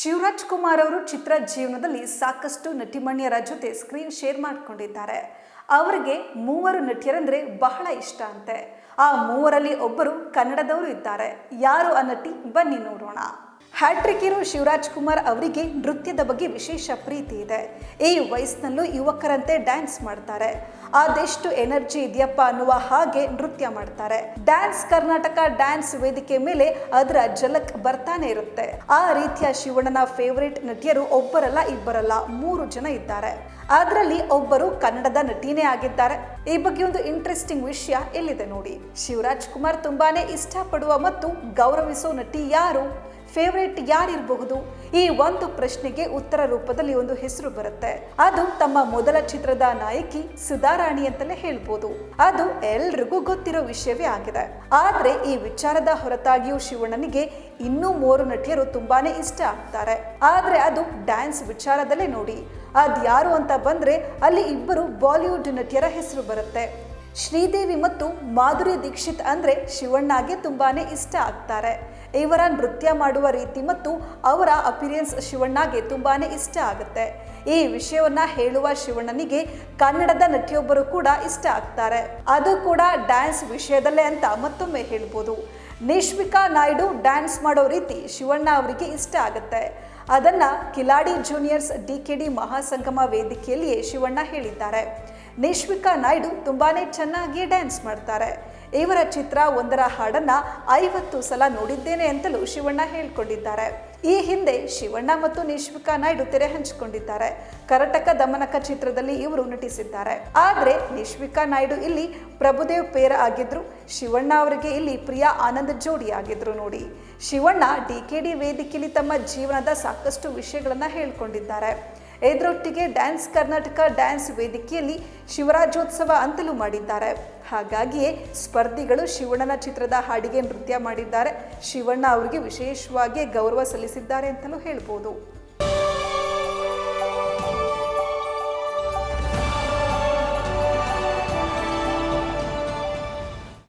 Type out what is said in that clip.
ಶಿವರಾಜ್ ಕುಮಾರ್ ಅವರು ಚಿತ್ರ ಜೀವನದಲ್ಲಿ ಸಾಕಷ್ಟು ನಟಿಮಣ್ಯರ ಜೊತೆ ಸ್ಕ್ರೀನ್ ಶೇರ್ ಮಾಡಿಕೊಂಡಿದ್ದಾರೆ. ಅವರಿಗೆ ಮೂವರು ನಟಿಯರಂದ್ರೆ ಬಹಳ ಇಷ್ಟ ಅಂತೆ. ಆ ಮೂವರಲ್ಲಿ ಒಬ್ಬರು ಕನ್ನಡದವರು ಇದ್ದಾರೆ. ಯಾರು ಆ ನಟಿ? ಬನ್ನಿ ನೋಡೋಣ. ಹ್ಯಾಟ್ರಿಕ್ ಇರೋ ಶಿವರಾಜ್ ಕುಮಾರ್ ಅವರಿಗೆ ನೃತ್ಯದ ಬಗ್ಗೆ ವಿಶೇಷ ಪ್ರೀತಿ ಇದೆ. ಈ ವಯಸ್ಸಿನಲ್ಲೂ ಯುವಕರಂತೆ ಡ್ಯಾನ್ಸ್ ಮಾಡ್ತಾರೆ. ಅದೆಷ್ಟು ಎನರ್ಜಿ ಇದೆಯಪ್ಪ ಅನ್ನುವ ಹಾಗೆ ನೃತ್ಯ ಮಾಡ್ತಾರೆ. ಡ್ಯಾನ್ಸ್ ಕರ್ನಾಟಕ ಡ್ಯಾನ್ಸ್ ವೇದಿಕೆ ಮೇಲೆ ಅದರ ಜಲಕ್ ಬರ್ತಾನೆ ಇರುತ್ತೆ. ಆ ರೀತಿಯ ಶಿವಣ್ಣನ ಫೇವರೇಟ್ ನಟಿಯರು ಒಬ್ಬರಲ್ಲ ಇಬ್ಬರಲ್ಲ, ಮೂರು ಜನ ಇದ್ದಾರೆ. ಅದರಲ್ಲಿ ಒಬ್ಬರು ಕನ್ನಡದ ನಟಿನೇ ಆಗಿದ್ದಾರೆ. ಈ ಬಗ್ಗೆ ಒಂದು ಇಂಟ್ರೆಸ್ಟಿಂಗ್ ವಿಷಯ ಎಲ್ಲಿದೆ ನೋಡಿ. ಶಿವರಾಜ್ ಕುಮಾರ್ ತುಂಬಾನೇ ಇಷ್ಟಪಡುವ ಮತ್ತು ಗೌರವಿಸೋ ನಟಿ ಯಾರು? ಫೇವ್ರೇಟ್ ಯಾರಿರಬಹುದು? ಈ ಒಂದು ಪ್ರಶ್ನೆಗೆ ಉತ್ತರ ರೂಪದಲ್ಲಿ ಒಂದು ಹೆಸರು ಬರುತ್ತೆ. ಅದು ತಮ್ಮ ಮೊದಲ ಚಿತ್ರದ ನಾಯಕಿ ಸುಧಾರಾಣಿ ಅಂತಲೇ ಹೇಳ್ಬೋದು. ಅದು ಎಲ್ರಿಗೂ ಗೊತ್ತಿರೋ ವಿಷಯವೇ ಆಗಿದೆ. ಆದ್ರೆ ಈ ವಿಚಾರದ ಹೊರತಾಗಿಯೂ ಶಿವಣ್ಣನಿಗೆ ಇನ್ನೂ ಮೂರು ನಟಿಯರು ತುಂಬಾನೇ ಇಷ್ಟ ಆಗ್ತಾರೆ. ಆದ್ರೆ ಅದು ಡ್ಯಾನ್ಸ್ ವಿಚಾರದಲ್ಲೇ ನೋಡಿ. ಅದ್ಯಾರು ಅಂತ ಬಂದ್ರೆ ಅಲ್ಲಿ ಇಬ್ಬರು ಬಾಲಿವುಡ್ ನಟಿಯರ ಹೆಸರು ಬರುತ್ತೆ. ಶ್ರೀದೇವಿ ಮತ್ತು ಮಾಧುರಿ ದೀಕ್ಷಿತ್ ಅಂದ್ರೆ ಶಿವಣ್ಣಗೆ ತುಂಬಾನೇ ಇಷ್ಟ ಆಗ್ತಾರೆ. ಇವರ ನೃತ್ಯ ಮಾಡುವ ರೀತಿ ಮತ್ತು ಅವರ ಅಪಿರಿಯನ್ಸ್ ಶಿವಣ್ಣಗೆ ತುಂಬಾ ಇಷ್ಟ ಆಗುತ್ತೆ. ಈ ವಿಷಯವನ್ನ ಹೇಳುವ ಶಿವಣ್ಣನಿಗೆ ಕನ್ನಡದ ನಟಿಯೊಬ್ಬರು ಕೂಡ ಇಷ್ಟ ಆಗ್ತಾರೆ. ಅದು ಕೂಡ ಡ್ಯಾನ್ಸ್ ವಿಷಯದಲ್ಲೇ ಅಂತ ಮತ್ತೊಮ್ಮೆ ಹೇಳ್ಬೋದು. ನಿಶ್ವಿಕಾ ನಾಯ್ಡು ಡ್ಯಾನ್ಸ್ ಮಾಡೋ ರೀತಿ ಶಿವಣ್ಣ ಅವರಿಗೆ ಇಷ್ಟ ಆಗುತ್ತೆ. ಅದನ್ನ ಕಿಲಾಡಿ ಜೂನಿಯರ್ಸ್ ಡಿ ಕೆ ಡಿ ಮಹಾಸಂಗಮ ವೇದಿಕೆಯಲ್ಲಿಯೇ ಶಿವಣ್ಣ ಹೇಳಿದ್ದಾರೆ. ನಿಶ್ವಿಕಾ ನಾಯ್ಡು ತುಂಬಾನೇ ಚೆನ್ನಾಗಿ ಡ್ಯಾನ್ಸ್ ಮಾಡ್ತಾರೆ. ಇವರ ಚಿತ್ರ ಒಂದರ ಹಾಡನ್ನ ಐವತ್ತು ಸಲ ನೋಡಿದ್ದೇನೆ ಅಂತಲೂ ಶಿವಣ್ಣ ಹೇಳಿಕೊಂಡಿದ್ದಾರೆ. ಈ ಹಿಂದೆ ಶಿವಣ್ಣ ಮತ್ತು ನಿಶ್ವಿಕಾ ನಾಯ್ಡು ತೆರೆ ಹಂಚಿಕೊಂಡಿದ್ದಾರೆ. ಕರಟಕ ದಮನಕ ಚಿತ್ರದಲ್ಲಿ ಇವರು ನಟಿಸಿದ್ದಾರೆ. ಆದ್ರೆ ನಿಶ್ವಿಕಾ ನಾಯ್ಡು ಇಲ್ಲಿ ಪ್ರಭುದೇವ್ ಪೇರ ಆಗಿದ್ರು, ಶಿವಣ್ಣ ಅವರಿಗೆ ಇಲ್ಲಿ ಪ್ರಿಯಾ ಆನಂದ್ ಜೋಡಿ ಆಗಿದ್ರು ನೋಡಿ. ಶಿವಣ್ಣ ಡಿ ಕೆ ಡಿ ವೇದಿಕೆಯಲ್ಲಿ ತಮ್ಮ ಜೀವನದ ಸಾಕಷ್ಟು ವಿಷಯಗಳನ್ನ ಹೇಳ್ಕೊಂಡಿದ್ದಾರೆ. ಇದರೊಟ್ಟಿಗೆ ಡ್ಯಾನ್ಸ್ ಕರ್ನಾಟಕ ಡ್ಯಾನ್ಸ್ ವೇದಿಕೆಯಲ್ಲಿ ಶಿವರಾಜ್ಯೋತ್ಸವ ಅಂತಲೂ ಮಾಡಿದ್ದಾರೆ. ಹಾಗಾಗಿಯೇ ಸ್ಪರ್ಧಿಗಳು ಶಿವಣ್ಣನ ಚಿತ್ರದ ಹಾಡಿಗೆ ನೃತ್ಯ ಮಾಡಿದ್ದಾರೆ. ಶಿವಣ್ಣ ಅವರಿಗೆ ವಿಶೇಷವಾಗಿ ಗೌರವ ಸಲ್ಲಿಸಿದ್ದಾರೆ ಅಂತಲೂ ಹೇಳ್ಬೋದು.